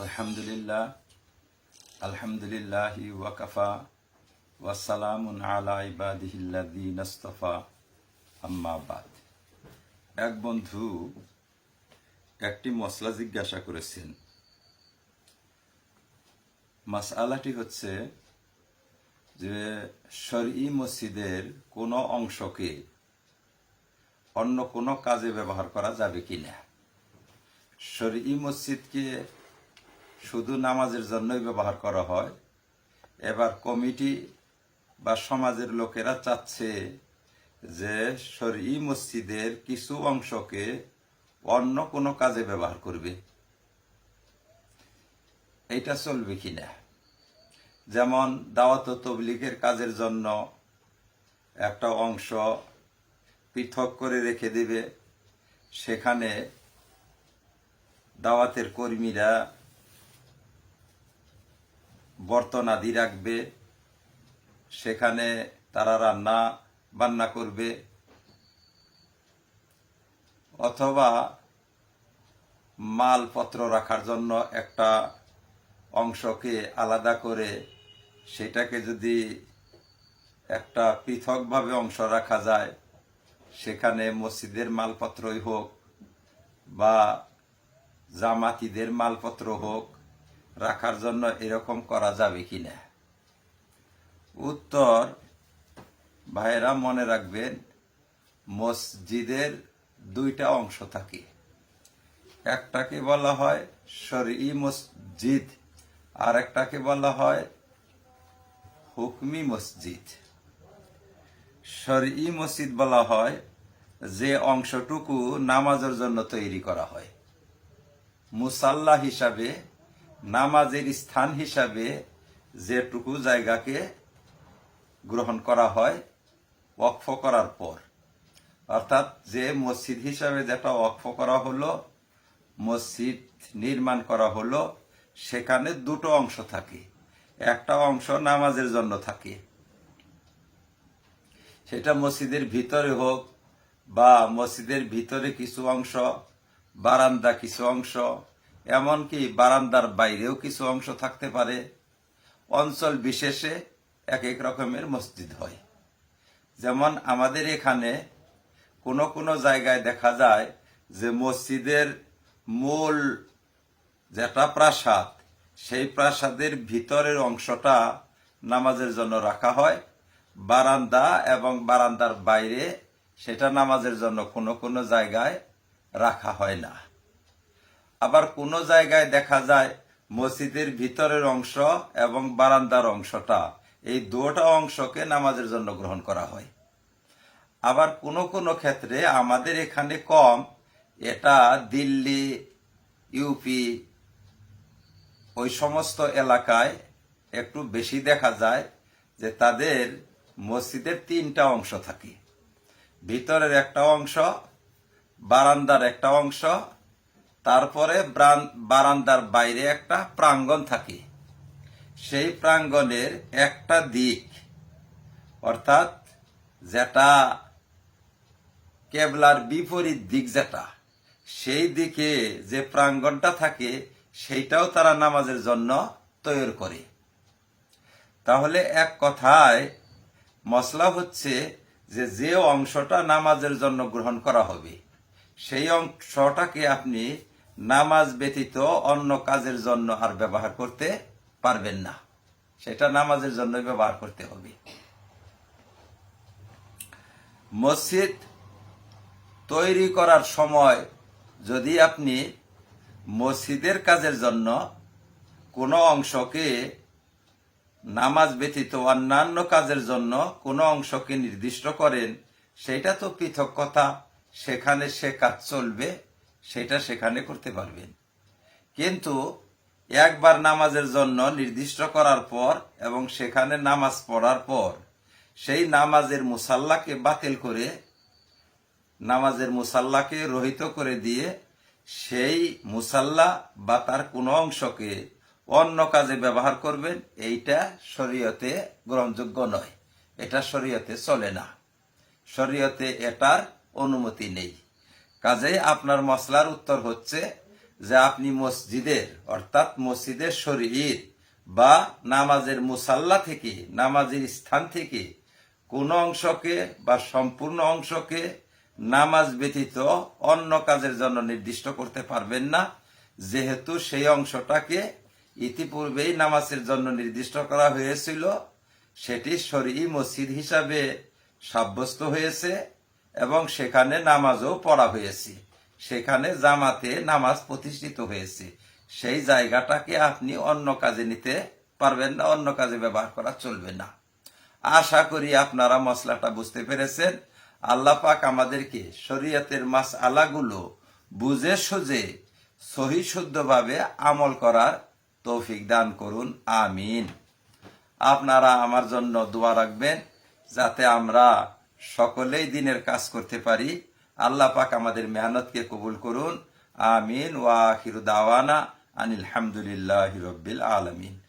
আলহামদুলিল্লাহ আলহামদুলিল্লাহ ওয়াকাফা ওয়াসালামুন আলা ইবাদিহিল্লাযীন ইসতাফা আম্মা বাদ। এক বন্ধু একটি মশলা জিজ্ঞাসা করেছেন, মাসআলাটি হচ্ছে যে শরঈ মসজিদের কোনো অংশকে অন্য কোনো কাজে ব্যবহার করা যাবে কিনা? শরঈ মসজিদকে শুধু নামাজের জন্যই ব্যবহার করা হয়। এবার কমিটি বা সমাজের লোকেরা চাচ্ছে যে শরঈ মসজিদের কিছু অংশকে অন্য কোনো কাজে ব্যবহার করবে। এইটা চলবে কিনা? যেমন দাওয়াত তবলিগের কাজের জন্য একটা অংশ পৃথক করে রেখে দেবে। সেখানে দাওয়াতের কর্মীরা বর্তন আদি রাখবে, সেখানে তারা রান্না বান্না করবে। অথবা মালপত্র রাখার জন্য একটা অংশকে আলাদা করে সেটাকে যদি একটা পৃথকভাবে অংশ রাখা যায়, সেখানে মসজিদের মালপত্রই হোক বা জামাতিদের মালপত্র হোক রাখার জন্য এরকম করা যাবে কিনা? উত্তর, ভাইয়েরা মনে রাখবেন, মসজিদের দুইটা অংশ থাকে। একটাকে বলা হয় শরী মসজিদ আর একটাকে বলা হয় হুকমি মসজিদ। শরী মসজিদ বলা হয় যে অংশটুকু নামাজের জন্য তৈরি করা হয়। মুসাল্লা হিসাবে নামাজের স্থান হিসাবে যেটুকু জায়গাকে গ্রহণ করা হয়, ওয়াকফ করার পর। অর্থাৎ যে মসজিদ হিসাবে যেটা ওয়াকফ করা হলো, মসজিদ নির্মাণ করা হলো, সেখানে দুটো অংশ থাকে। একটা অংশ নামাজের জন্য থাকে। সেটা মসজিদের ভিতরে হোক বা মসজিদের ভিতরে কিছু অংশ, বারান্দা কিছু অংশ এমনকি বারান্দার বাইরেও কিছু অংশ থাকতে পারে। অঞ্চল বিশেষে এক এক রকমের মসজিদ হয়। যেমন আমাদের এখানে কোনো কোনো জায়গায় দেখা যায় যে মসজিদের মূল যেটা প্রাসাদ, সেই প্রাসাদের ভিতরের অংশটা নামাজের জন্য রাখা হয়। বারান্দা এবং বারান্দার বাইরে সেটা নামাজের জন্য কোনো কোনো জায়গায় রাখা হয় না। আবার কোনো জায়গায় দেখা যায় মসজিদের ভিতরের অংশ এবং বারান্দার অংশটা। এই দুটা অংশকে নামাজের জন্য গ্রহণ করা হয়। আবার কোনো কোনো ক্ষেত্রে আমাদের এখানে কম, এটা দিল্লি, ইউপি, ওই সমস্ত এলাকায় একটু বেশি দেখা যায় যে তাদের মসজিদের তিনটা অংশ থাকে। ভিতরের একটা অংশ, বারান্দার একটা অংশ তারপরে ব্রান- বারান্দার বাইরে একটা প্রাঙ্গণ থাকে। সেই প্রাঙ্গণের একটা দিক, অর্থাৎ যেটা কেবলার বিপরীত দিক যেটা, সেই দিকে যে প্রাঙ্গণটা থাকে, সেইটাও তারা নামাজের জন্য তৈরি করে। তাহলে এক কথায় মশলা হচ্ছে যে যে অংশটা নামাজের জন্য গ্রহণ করা হবে, সেই অংশটাকে আপনি নামাজ ব্যতীত অন্য কাজের জন্য আর ব্যবহার করতে পারবেন না। সেটা নামাজের জন্য ব্যবহার করতে হবে। মসজিদ তৈরি করার সময় যদি আপনি মসজিদের কাজের জন্য কোনো অংশকে নামাজ ব্যতীত অন্যান্য কাজের জন্য কোনো অংশকে নির্দিষ্ট করেন, সেটা তো পৃথক কথা। সেখানে সে কাজ চলবে। সেটা সেখানে করতে পারবেন। কিন্তু একবার নামাজের জন্য নির্দিষ্ট করার পর এবং সেখানে নামাজ পড়ার পর সেই নামাজের মুসাল্লাকে বাতিল করে, নামাজের মুসাল্লাকে রহিত করে দিয়ে সেই মুসাল্লা বা তার কোনো অংশকে অন্য কাজে ব্যবহার করবেন, এইটা শরীয়তে গ্রহণযোগ্য নয়। এটা শরীয়তে চলে না। শরীয়তে এটার অনুমতি নেই। কাজে আপনার মশলার উত্তর হচ্ছে যে আপনি মসজিদের, অর্থাৎ মসজিদের শরীর বা নামাজের মুসাল্লা থেকে, নামাজের স্থান থেকে কোনো অংশকে বা সম্পূর্ণ অংশকে নামাজ ব্যতীত অন্য কাজের জন্য নির্দিষ্ট করতে পারবেন না। যেহেতু সেই অংশটাকে ইতিপূর্বেই নামাজের জন্য নির্দিষ্ট করা হয়েছিল, সেটি শরী মসজিদ হিসাবে সাব্যস্ত হয়েছে। এবং সেখানে নামাজও পড়া হয়েছে। সেখানে জামাতে নামাজ প্রতিষ্ঠিত হয়েছে। সেই জায়গাটাকে আপনি অন্য কাজে নিতে পারবেন না, অন্য কাজে ব্যবহার করা চলবে না। আশা করি আপনারা মশলাটা বুঝতে পেরেছেন। আল্লাহ পাক আমাদেরকে শরীয়তের মাস আলাগুলো বুঝে সুঝে সহি শুদ্ধভাবে আমল করার তৌফিক দান করুন। আমিন। আপনারা আমার জন্য দোয়া রাখবেন যাতে আমরা সকলেই দিনের কাজ করতে পারি। আল্লাহ পাক আমাদের মেহনতকে কবুল করুন। আমিন। ওয়া দাওয়ানা আনিল হামদুলিল্লাহ রব্বিল আলামিন।